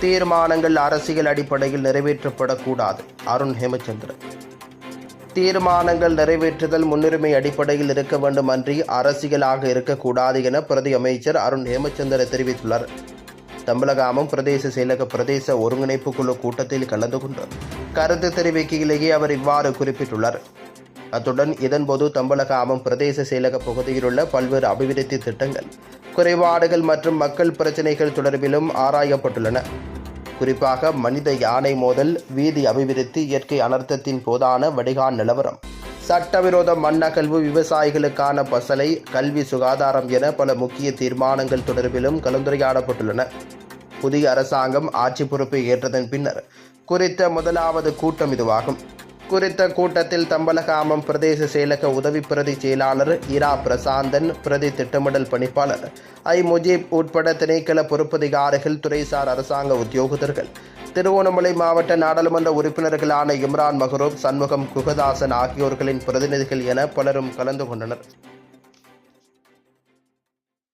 தீர்மானங்கள் அரசியல் அடிப்படையில் நிறைவேற்றப்படக்கூடாது. அருண் ஹேமச்சந்திரன். தீர்மானங்கள் நிறைவேற்றுதல் முன்னுரிமை அடிப்படையில் இருக்க வேண்டும் அன்றி அரசியலாக இருக்கக்கூடாது என பிரதி அமைச்சர் அருண் ஹேமச்சந்திர தெரிவித்துள்ளார். தம்பலகாமம் பிரதேச செயலக பிரதேச ஒருங்கிணைப்பு குழு கூட்டத்தில் கலந்து கொண்டு கருத்து தெரிவிக்கையிலேயே அவர் இவ்வாறு குறிப்பிட்டுள்ளார். அத்துடன் இதன்போது தம்பலகாமம் பிரதேச செயலக பகுதியில் உள்ள பல்வேறு அபிவிருத்தி திட்டங்கள் குறைபாடுகள் மற்றும் மக்கள் பிரச்சினைகள் தொடர்பிலும் ஆராயப்பட்டுள்ளன. குறிப்பாக மனித யானை மோதல் வீதி அபிவிருத்தி இயற்கை அனர்த்தத்தின் போதான வடிகான் நிலவரம். சட்டவிரோத மண்ணகல்வு விவசாயிகளுக்கான பசலை கல்வி சுகாதாரம் என பல முக்கிய தீர்மானங்கள் தொடர்பிலும் கலந்துரையாடப்பட்டுள்ளன. புதிய அரசாங்கம் ஆட்சி பொறுப்பை ஏற்றதன் பின்னர் குறித்த முதலாவது கூட்டம் இதுவாகும். குறித்த கூட்டத்தில் தம்பலகாமம் பிரதேச செயலக உதவி பிரதி செயலாளர் இரா பிரசாந்தன் பிரதி திட்டமிடல் பணிப்பாளர் ஐ. முஜீப் உட்பட திணைக்கள பொறுப்பதிகாரிகள் துறைசார் அரசாங்க உத்தியோகத்தர்கள். திருவோணமலை மாவட்ட நாடாளுமன்ற உறுப்பினர்களான இம்ரான் மஹரூப் சண்முகம் குகதாசன் ஆகியோர்களின் பிரதிநிதிகள் என பலரும் கலந்து கொண்டனர்.